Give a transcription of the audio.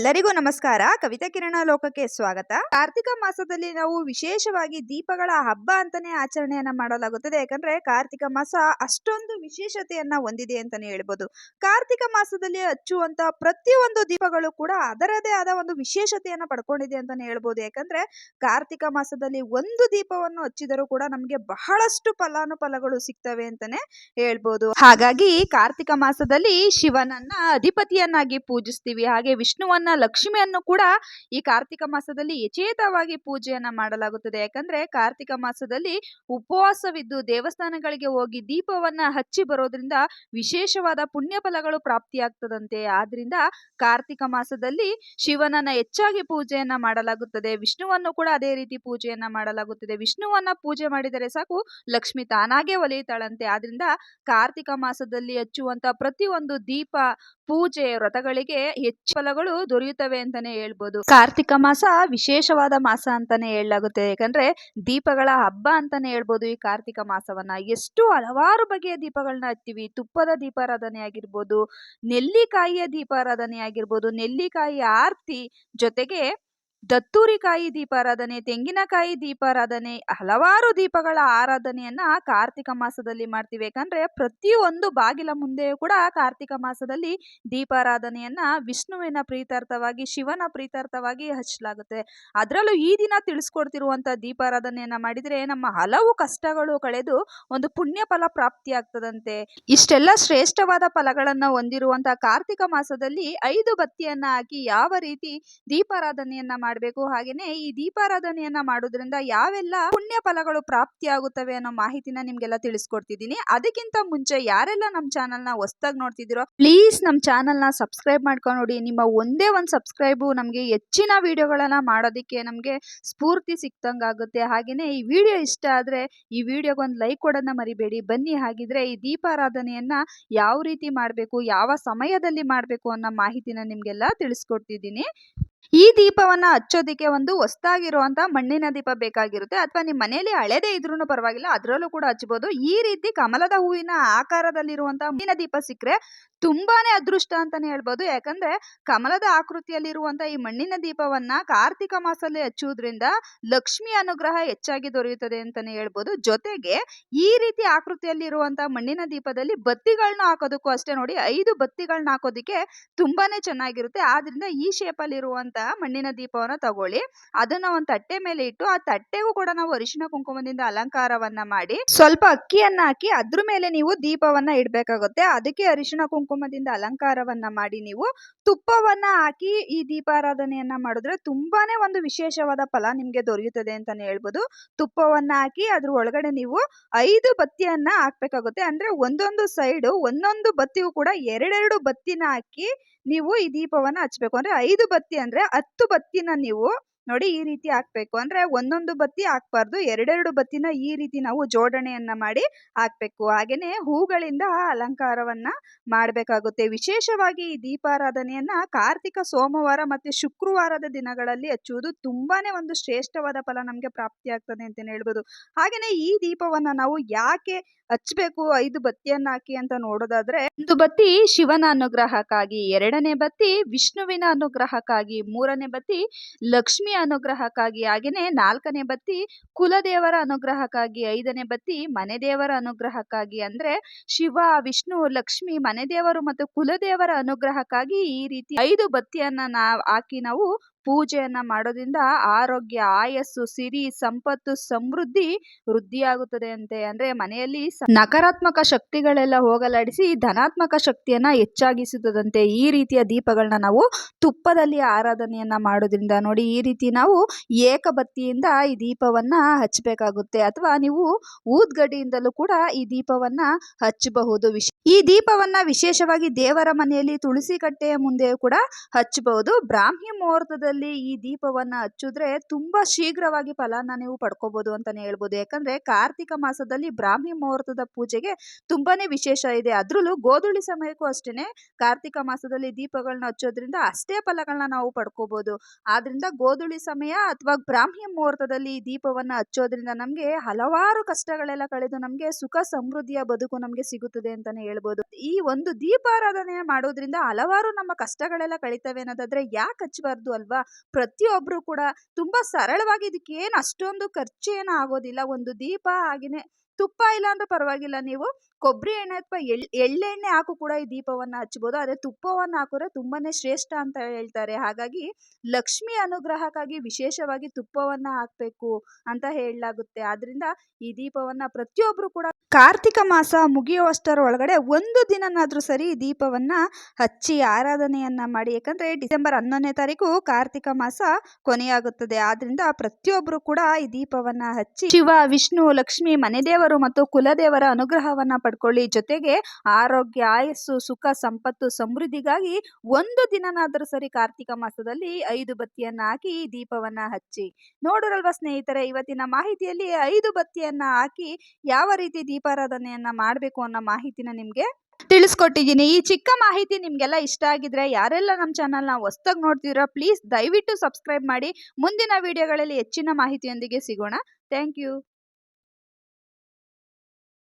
ಎಲ್ಲರಿಗೂ ನಮಸ್ಕಾರ. ಕವಿತಾ ಕಿರಣ ಲೋಕಕ್ಕೆ ಸ್ವಾಗತ. ಕಾರ್ತಿಕ ಮಾಸದಲ್ಲಿ ನಾವು ವಿಶೇಷವಾಗಿ ದೀಪಗಳ ಹಬ್ಬ ಅಂತಾನೆ ಆಚರಣೆಯನ್ನ ಮಾಡಲಾಗುತ್ತದೆ. ಯಾಕಂದ್ರೆ ಕಾರ್ತಿಕ ಮಾಸ ಅಷ್ಟೊಂದು ವಿಶೇಷತೆಯನ್ನ ಹೊಂದಿದೆ ಅಂತಾನೆ ಹೇಳ್ಬೋದು. ಕಾರ್ತಿಕ ಮಾಸದಲ್ಲಿ ಹಚ್ಚುವಂತ ಪ್ರತಿಯೊಂದು ದೀಪಗಳು ಕೂಡ ಅದರದೇ ಆದ ಒಂದು ವಿಶೇಷತೆಯನ್ನ ಪಡ್ಕೊಂಡಿದೆ ಅಂತಾನೆ ಹೇಳ್ಬೋದು. ಯಾಕಂದ್ರೆ ಕಾರ್ತಿಕ ಮಾಸದಲ್ಲಿ ಒಂದು ದೀಪವನ್ನು ಹಚ್ಚಿದರೂ ಕೂಡ ನಮ್ಗೆ ಬಹಳಷ್ಟು ಫಲಾನುಫಲಗಳು ಸಿಗ್ತವೆ ಅಂತಾನೆ ಹೇಳ್ಬೋದು. ಹಾಗಾಗಿ ಕಾರ್ತಿಕ ಮಾಸದಲ್ಲಿ ಶಿವನನ್ನ ಅಧಿಪತಿಯನ್ನಾಗಿ ಪೂಜಿಸ್ತೀವಿ. ಹಾಗೆ ವಿಷ್ಣುವನ್ನ ಲಕ್ಷ್ಮಿಯನ್ನು ಕೂಡ ಈ ಕಾರ್ತಿಕ ಮಾಸದಲ್ಲಿ ಯಚೇತವಾಗಿ ಪೂಜೆಯನ್ನ ಮಾಡಲಾಗುತ್ತದೆ. ಯಾಕಂದ್ರೆ ಕಾರ್ತಿಕ ಮಾಸದಲ್ಲಿ ಉಪವಾಸವಿದ್ದು ದೇವಸ್ಥಾನಗಳಿಗೆ ಹೋಗಿ ದೀಪವನ್ನ ಹಚ್ಚಿ ಬರೋದ್ರಿಂದ ವಿಶೇಷವಾದ ಪುಣ್ಯ ಫಲಗಳು ಪ್ರಾಪ್ತಿಯಾಗ್ತದಂತೆ. ಆದ್ರಿಂದ ಕಾರ್ತಿಕ ಮಾಸದಲ್ಲಿ ಶಿವನನ್ನ ಹೆಚ್ಚಾಗಿ ಪೂಜೆಯನ್ನ ಮಾಡಲಾಗುತ್ತದೆ. ವಿಷ್ಣುವನ್ನು ಕೂಡ ಅದೇ ರೀತಿ ಪೂಜೆಯನ್ನ ಮಾಡಲಾಗುತ್ತದೆ. ವಿಷ್ಣುವನ್ನ ಪೂಜೆ ಮಾಡಿದರೆ ಸಾಕು, ಲಕ್ಷ್ಮಿ ತಾನಾಗೆ ಒಲಿಯುತ್ತಾಳಂತೆ. ಆದ್ರಿಂದ ಕಾರ್ತಿಕ ಮಾಸದಲ್ಲಿ ಹಚ್ಚುವಂತ ಪ್ರತಿಯೊಂದು ದೀಪ ಪೂಜೆ ವ್ರತಗಳಿಗೆ ಹೆಚ್ಚು ಫಲಗಳು ದೊರೆಯುತ್ತವೆ ಅಂತಾನೆ ಹೇಳ್ಬೋದು. ಕಾರ್ತಿಕ ಮಾಸ ವಿಶೇಷವಾದ ಮಾಸ ಅಂತಾನೆ ಹೇಳಲಾಗುತ್ತೆ. ಯಾಕಂದ್ರೆ ದೀಪಗಳ ಹಬ್ಬ ಅಂತಾನೆ ಹೇಳ್ಬೋದು ಈ ಕಾರ್ತಿಕ ಮಾಸವನ್ನ. ಎಷ್ಟು ಹಲವಾರು ಬಗೆಯ ದೀಪಗಳನ್ನ ಹತ್ತಿವಿ ತುಪ್ಪದ ದೀಪಾರಾಧನೆ ಆಗಿರ್ಬೋದು, ನೆಲ್ಲಿಕಾಯಿಯ ದೀಪಾರಾಧನೆ ಆಗಿರ್ಬೋದು, ನೆಲ್ಲಿಕಾಯಿ ಆರ್ತಿ ಜೊತೆಗೆ ದತ್ತೂರಿಕಾಯಿ ದೀಪಾರಾಧನೆ ತೆಂಗಿನಕಾಯಿ ದೀಪಾರಾಧನೆ ಹಲವಾರು ದೀಪಗಳ ಆರಾಧನೆಯನ್ನ ಕಾರ್ತಿಕ ಮಾಸದಲ್ಲಿ ಮಾಡ್ತೀವಿ. ಯಾಕಂದ್ರೆ ಪ್ರತಿಯೊಂದು ಬಾಗಿಲ ಮುಂದೆಯೂ ಕೂಡ ಕಾರ್ತಿಕ ಮಾಸದಲ್ಲಿ ದೀಪಾರಾಧನೆಯನ್ನ ವಿಷ್ಣುವಿನ ಪ್ರೀತಾರ್ಥವಾಗಿ, ಶಿವನ ಪ್ರೀತಾರ್ಥವಾಗಿ ಹಚ್ಚಲಾಗುತ್ತೆ. ಅದರಲ್ಲೂ ಈ ದಿನ ತಿಳಿಸ್ಕೊಡ್ತಿರುವಂತ ದೀಪಾರಾಧನೆಯನ್ನ ಮಾಡಿದ್ರೆ ನಮ್ಮ ಹಲವು ಕಷ್ಟಗಳು ಕಳೆದು ಒಂದು ಪುಣ್ಯ ಫಲ ಪ್ರಾಪ್ತಿಯಾಗ್ತದಂತೆ. ಇಷ್ಟೆಲ್ಲ ಶ್ರೇಷ್ಠವಾದ ಫಲಗಳನ್ನ ಹೊಂದಿರುವಂತ ಕಾರ್ತಿಕ ಮಾಸದಲ್ಲಿ ಐದು ಬತ್ತಿಯನ್ನ ಹಾಕಿ ಯಾವ ರೀತಿ ದೀಪಾರಾಧನೆಯನ್ನ ಮಾಡಬೇಕು. ಹಾಗೇನೆ ಈ ದೀಪಾರಾಧನೆಯನ್ನ ಮಾಡೋದ್ರಿಂದ ಯಾವೆಲ್ಲ ಪುಣ್ಯ ಫಲಗಳು ಪ್ರಾಪ್ತಿಯಾಗುತ್ತವೆ ಅನ್ನೋ ಮಾಹಿತಿನ ನಿಮ್ಗೆಲ್ಲ ತಿಳಿಸ್ಕೊಡ್ತಿದ್ದೀನಿ. ಅದಕ್ಕಿಂತ ಮುಂಚೆ ಯಾರೆಲ್ಲ ನಮ್ಮ ಚಾನಲ್ನ ಹೊಸ್ದಾಗಿ ನೋಡ್ತಿದ್ದೀರೋ, ಪ್ಲೀಸ್ ನಮ್ಮ ಚಾನಲ್ನ ಸಬ್ಸ್ಕ್ರೈಬ್ ಮಾಡ್ಕೊಂಡು ನೋಡಿ. ನಿಮ್ಮ ಒಂದೇ ಒಂದು ಸಬ್ಸ್ಕ್ರೈಬು ನಮಗೆ ಹೆಚ್ಚಿನ ವಿಡಿಯೋಗಳನ್ನ ಮಾಡೋದಕ್ಕೆ ನಮಗೆ ಸ್ಫೂರ್ತಿ ಸಿಕ್ತಂಗಾಗುತ್ತೆ ಹಾಗೇನೆ ಈ ವಿಡಿಯೋ ಇಷ್ಟ ಆದರೆ ಈ ವಿಡಿಯೋಗೆ ಒಂದು ಲೈಕ್ ಕೊಡೋದನ್ನ ಮರಿಬೇಡಿ. ಬನ್ನಿ ಹಾಗಿದ್ರೆ ಈ ದೀಪಾರಾಧನೆಯನ್ನ ಯಾವ ರೀತಿ ಮಾಡಬೇಕು, ಯಾವ ಸಮಯದಲ್ಲಿ ಮಾಡಬೇಕು ಅನ್ನೋ ಮಾಹಿತಿನ ನಿಮಗೆಲ್ಲ ತಿಳಿಸ್ಕೊಡ್ತಿದ್ದೀನಿ. ಈ ದೀಪವನ್ನ ಹಚ್ಚೋದಿಕ್ಕೆ ಒಂದು ಹೊಸ್ದಾಗಿರುವಂತ ಮಣ್ಣಿನ ದೀಪ ಬೇಕಾಗಿರುತ್ತೆ. ಅಥವಾ ನಿಮ್ಮ ಮನೆಯಲ್ಲಿ ಹಳೆದೇ ಇದ್ರೂ ಪರವಾಗಿಲ್ಲ, ಅದರಲ್ಲೂ ಕೂಡ ಹಚ್ಚಬಹುದು ಈ ರೀತಿ ಕಮಲದ ಹೂವಿನ ಆಕಾರದಲ್ಲಿರುವಂತಹ ಮಣ್ಣಿನ ದೀಪ ಸಿಕ್ಕರೆ ತುಂಬಾನೇ ಅದೃಷ್ಟ ಅಂತಾನೆ ಹೇಳ್ಬೋದು. ಯಾಕಂದ್ರೆ ಕಮಲದ ಆಕೃತಿಯಲ್ಲಿರುವಂತಹ ಈ ಮಣ್ಣಿನ ದೀಪವನ್ನ ಕಾರ್ತಿಕ ಮಾಸದಲ್ಲಿ ಹಚ್ಚುವುದ್ರಿಂದ ಲಕ್ಷ್ಮಿ ಅನುಗ್ರಹ ಹೆಚ್ಚಾಗಿ ದೊರೆಯುತ್ತದೆ ಅಂತಾನೆ ಹೇಳ್ಬೋದು. ಜೊತೆಗೆ ಈ ರೀತಿ ಆಕೃತಿಯಲ್ಲಿರುವಂತಹ ಮಣ್ಣಿನ ದೀಪದಲ್ಲಿ ಬತ್ತಿಗಳನ್ನ ಹಾಕೋದಕ್ಕೂ ಅಷ್ಟೇ ನೋಡಿ, ಐದು ಬತ್ತಿಗಳನ್ನ ಹಾಕೋದಿಕ್ಕೆ ತುಂಬಾನೇ ಚೆನ್ನಾಗಿರುತ್ತೆ. ಆದ್ರಿಂದ ಈ ಶೇಪ್ ಅಲ್ಲಿ ಇರುವಂತ ಮಣ್ಣಿನ ದೀಪವನ್ನ ತಗೊಳ್ಳಿ. ಅದನ್ನ ಒಂದು ತಟ್ಟೆ ಮೇಲೆ ಇಟ್ಟು ಆ ತಟ್ಟೆಗೂ ಕೂಡ ನಾವು ಅರಿಶಿನ ಕುಂಕುಮದಿಂದ ಅಲಂಕಾರವನ್ನ ಮಾಡಿ ಸ್ವಲ್ಪ ಅಕ್ಕಿಯನ್ನ ಹಾಕಿ ಅದ್ರ ಮೇಲೆ ನೀವು ದೀಪವನ್ನ ಇಡ್ಬೇಕಾಗುತ್ತೆ. ಅದಕ್ಕೆ ಅರಿಶಿನ ಕುಂಕುಮದಿಂದ ಅಲಂಕಾರವನ್ನ ಮಾಡಿ ನೀವು ತುಪ್ಪವನ್ನ ಹಾಕಿ ಈ ದೀಪಾರಾಧನೆಯನ್ನ ಮಾಡಿದ್ರೆ ತುಂಬಾನೇ ಒಂದು ವಿಶೇಷವಾದ ಫಲ ನಿಮ್ಗೆ ದೊರೆಯುತ್ತದೆ ಅಂತಾನೆ ಹೇಳ್ಬೋದು. ತುಪ್ಪವನ್ನ ಹಾಕಿ ಅದ್ರ ಒಳಗಡೆ ನೀವು ಐದು ಬತ್ತಿಯನ್ನ ಹಾಕ್ಬೇಕಾಗುತ್ತೆ. ಅಂದ್ರೆ ಒಂದೊಂದು ಸೈಡು ಒಂದೊಂದು ಬತ್ತಿಗೂ ಕೂಡ ಎರಡೆರಡು ಬತ್ತಿನ ಹಾಕಿ ನೀವು ಈ ದೀಪವನ್ನ ಹಚ್ಬೇಕು. ಅಂದ್ರೆ ಐದು ಬತ್ತಿ ಅಂದ್ರೆ ಹತ್ತು ಬತ್ತಿನ ನೀವು ನೋಡಿ ಈ ರೀತಿ ಹಾಕ್ಬೇಕು. ಅಂದ್ರೆ ಒಂದೊಂದು ಬತ್ತಿ ಹಾಕ್ಬಾರ್ದು. ಎರಡೆರಡು ಬತ್ತಿನ ಈ ರೀತಿ ನಾವು ಜೋಡಣೆಯನ್ನ ಮಾಡಿ ಹಾಕ್ಬೇಕು. ಹಾಗೇನೆ ಹೂಗಳಿಂದ ಅಲಂಕಾರವನ್ನ ಮಾಡಬೇಕಾಗುತ್ತೆ. ವಿಶೇಷವಾಗಿ ಈ ದೀಪಾರಾಧನೆಯನ್ನ ಕಾರ್ತಿಕ, ಸೋಮವಾರ ಮತ್ತೆ ಶುಕ್ರವಾರದ ದಿನಗಳಲ್ಲಿ ಹಚ್ಚುವುದು ತುಂಬಾನೇ ಒಂದು ಶ್ರೇಷ್ಠವಾದ ಫಲ ನಮ್ಗೆ ಪ್ರಾಪ್ತಿಯಾಗ್ತದೆ ಅಂತಾನೆ ಹೇಳ್ಬೋದು. ಹಾಗೇನೆ ಈ ದೀಪವನ್ನ ನಾವು ಯಾಕೆ ಹಚ್ಬೇಕು ಐದು ಬತ್ತಿಯನ್ನ ಹಾಕಿ ಅಂತ ನೋಡೋದಾದ್ರೆ, ಒಂದು ಬತ್ತಿ ಶಿವನ ಅನುಗ್ರಹಕ್ಕಾಗಿ, ಎರಡನೇ ಬತ್ತಿ ವಿಷ್ಣುವಿನ ಅನುಗ್ರಹಕ್ಕಾಗಿ, ಮೂರನೇ ಬತ್ತಿ ಲಕ್ಷ್ಮಿ ಅನುಗ್ರಹಕ್ಕಾಗಿ, ಹಾಗೇನೆ ನಾಲ್ಕನೇ ಬತ್ತಿ ಕುಲದೇವರ ಅನುಗ್ರಹಕ್ಕಾಗಿ, ಐದನೇ ಬತ್ತಿ ಮನೆ ದೇವರ ಅನುಗ್ರಹಕ್ಕಾಗಿ ಅಂದ್ರೆ ಶಿವ, ವಿಷ್ಣು, ಲಕ್ಷ್ಮಿ ಮನೆ ದೇವರು ಮತ್ತು ಕುಲದೇವರ ಅನುಗ್ರಹಕ್ಕಾಗಿ ಈ ರೀತಿ ಐದು ಬತ್ತಿಯನ್ನ ನಾವು ಹಾಕಿ ನಾವು ಪೂಜೆಯನ್ನ ಮಾಡೋದ್ರಿಂದ ಆರೋಗ್ಯ, ಆಯಸ್ಸು, ಸಿರಿ, ಸಂಪತ್ತು, ಸಮೃದ್ಧಿ ವೃದ್ಧಿಯಾಗುತ್ತದೆ ಅಂತೆ. ಅಂದ್ರೆ ಮನೆಯಲ್ಲಿ ನಕಾರಾತ್ಮಕ ಶಕ್ತಿಗಳೆಲ್ಲ ಹೋಗಲಾಡಿಸಿ ಧನಾತ್ಮಕ ಶಕ್ತಿಯನ್ನ ಹೆಚ್ಚಾಗಿಸುತ್ತದಂತೆ ಈ ರೀತಿಯ ದೀಪಗಳನ್ನ ನಾವು ತುಪ್ಪದಲ್ಲಿ ಆರಾಧನೆಯನ್ನ ಮಾಡೋದ್ರಿಂದ ನೋಡಿ ಈ ರೀತಿ ನಾವು ಏಕಬತ್ತಿಯಿಂದ ಈ ದೀಪವನ್ನ ಹಚ್ಚಬೇಕಾಗುತ್ತೆ ಅಥವಾ ನೀವು ಊದ್ಗಡ್ಡಿಯಿಂದಲೂ ಕೂಡ ಈ ದೀಪವನ್ನ ಹಚ್ಚಬಹುದು. ಈ ದೀಪವನ್ನ ವಿಶೇಷವಾಗಿ ದೇವರ ಮನೆಯಲ್ಲಿ ತುಳಸಿ ಕಟ್ಟೆಯ ಮುಂದೆ ಕೂಡ ಹಚ್ಚಬಹುದು. ಬ್ರಾಹ್ಮಿ ಮುಹೂರ್ತದ ಮಾಸದಲ್ಲಿ ಈ ದೀಪವನ್ನ ಹಚ್ಚಿದ್ರೆ ತುಂಬಾ ಶೀಘ್ರವಾಗಿ ಫಲನ ನೀವು ಪಡ್ಕೋಬಹುದು ಅಂತಾನೆ ಹೇಳ್ಬೋದು. ಯಾಕಂದ್ರೆ ಕಾರ್ತಿಕ ಮಾಸದಲ್ಲಿ ಬ್ರಾಹ್ಮಿ ಮುಹೂರ್ತದ ಪೂಜೆಗೆ ತುಂಬಾನೇ ವಿಶೇಷ ಇದೆ. ಅದ್ರಲ್ಲೂ ಗೋಧುಳಿ ಸಮಯಕ್ಕೂ ಅಷ್ಟೇನೆ ಕಾರ್ತಿಕ ಮಾಸದಲ್ಲಿ ದೀಪಗಳನ್ನ ಹಚ್ಚೋದ್ರಿಂದ ಅಷ್ಟೇ ಫಲಗಳನ್ನ ನಾವು ಪಡ್ಕೋಬಹುದು ಆದ್ರಿಂದ ಗೋಧುಳಿ ಸಮಯ ಅಥವಾ ಬ್ರಾಹ್ಮಿ ಮುಹೂರ್ತದಲ್ಲಿ ಈ ದೀಪವನ್ನ ಹಚ್ಚೋದ್ರಿಂದ ನಮ್ಗೆ ಹಲವಾರು ಕಷ್ಟಗಳೆಲ್ಲ ಕಳೆದು ನಮ್ಗೆ ಸುಖ ಸಮೃದ್ಧಿಯ ಬದುಕು ನಮ್ಗೆ ಸಿಗುತ್ತದೆ ಅಂತಾನೆ ಹೇಳ್ಬೋದು. ಈ ಒಂದು ದೀಪಾರಾಧನೆ ಮಾಡೋದ್ರಿಂದ ಹಲವಾರು ನಮ್ಮ ಕಷ್ಟಗಳೆಲ್ಲ ಕಳಿತವೆ ಅನ್ನೋದಾದ್ರೆ ಯಾಕೆ ಹಚ್ಚಬಾರ್ದು ಅಲ್ವಾ? ಪ್ರತಿಯೊಬ್ರು ಕೂಡ ತುಂಬಾ ಸರಳವಾಗಿ ಇದಕ್ಕೆ ಏನು ಅಷ್ಟೊಂದು ಖರ್ಚು ಆಗೋದಿಲ್ಲ. ಒಂದು ದೀಪ ಹಾಗೇನೆ ತುಪ್ಪ ಇಲ್ಲ ಅಂದ್ರೆ ಪರವಾಗಿಲ್ಲ. ನೀವು ಕೊಬ್ಬರಿ ಎಣ್ಣೆ ಅಥವಾ ಎಳ್, ಎಳ್ಳೆಣ್ಣೆ ಹಾಕು ಕೂಡ ಈ ದೀಪವನ್ನ ಹಚ್ಬೋದು ಆದ್ರೆ ತುಪ್ಪವನ್ನ ಹಾಕಿದ್ರೆ ತುಂಬಾನೇ ಶ್ರೇಷ್ಠ ಅಂತ ಹೇಳ್ತಾರೆ. ಹಾಗಾಗಿ ಲಕ್ಷ್ಮಿ ಅನುಗ್ರಹಕ್ಕಾಗಿ ವಿಶೇಷವಾಗಿ ತುಪ್ಪವನ್ನ ಹಾಕ್ಬೇಕು ಅಂತ ಹೇಳಲಾಗುತ್ತೆ. ಆದ್ರಿಂದ ಈ ದೀಪವನ್ನ ಪ್ರತಿಯೊಬ್ರು ಕೂಡ ಕಾರ್ತಿಕ ಮಾಸ ಮುಗಿಯುವಷ್ಟರ ಒಳಗಡೆ ಒಂದು ದಿನನಾದ್ರೂ ಸರಿ ಈ ದೀಪವನ್ನ ಹಚ್ಚಿ ಆರಾಧನೆಯನ್ನ ಮಾಡಿ. ಯಾಕಂದ್ರೆ ಡಿಸೆಂಬರ್ ಹನ್ನೊಂದನೇ ತಾರೀಕು ಕಾರ್ತಿಕ ಮಾಸ ಕೊನೆಯಾಗುತ್ತದೆ. ಆದ್ರಿಂದ ಪ್ರತಿಯೊಬ್ಬರು ಕೂಡ ಈ ದೀಪವನ್ನ ಹಚ್ಚಿ ಶಿವ, ವಿಷ್ಣು, ಲಕ್ಷ್ಮಿ ಮನೆದೇವರು ಮತ್ತು ಕುಲದೇವರ ಅನುಗ್ರಹವನ್ನ ಪಡ್ಕೊಳ್ಳಿ. ಜೊತೆಗೆ ಆರೋಗ್ಯ, ಆಯಸ್ಸು, ಸುಖ, ಸಂಪತ್ತು, ಸಮೃದ್ಧಿಗಾಗಿ ಒಂದು ದಿನನಾದರೂ ಸರಿ ಕಾರ್ತಿಕ ಮಾಸದಲ್ಲಿ ಐದು ಬತ್ತಿಯನ್ನ ಹಾಕಿ ದೀಪವನ್ನ ಹಚ್ಚಿ. ನೋಡಿರಲ್ವಾ ಸ್ನೇಹಿತರೆ, ಇವತ್ತಿನ ಮಾಹಿತಿಯಲ್ಲಿ ಐದು ಬತ್ತಿಯನ್ನ ಹಾಕಿ ಯಾವ ರೀತಿ ದೀಪಾರಾಧನೆಯನ್ನ ಮಾಡಬೇಕು ಅನ್ನೋ ಮಾಹಿತಿನ ನಿಮ್ಗೆ ತಿಳಿಸ್ಕೊಟ್ಟಿದ್ದೀನಿ. ಈ ಚಿಕ್ಕ ಮಾಹಿತಿ ನಿಮ್ಗೆಲ್ಲ ಇಷ್ಟ ಆಗಿದ್ರೆ, ಯಾರೆಲ್ಲ ನಮ್ಮ ಚಾನಲ್ನ ಹೊಸ್ದಾಗಿ ನೋಡ್ತೀರಾ ಪ್ಲೀಸ್ ದಯವಿಟ್ಟು ಸಬ್ಸ್ಕ್ರೈಬ್ ಮಾಡಿ. ಮುಂದಿನ ವಿಡಿಯೋಗಳಲ್ಲಿ ಹೆಚ್ಚಿನ ಮಾಹಿತಿಯೊಂದಿಗೆ ಸಿಗೋಣ. Thank you.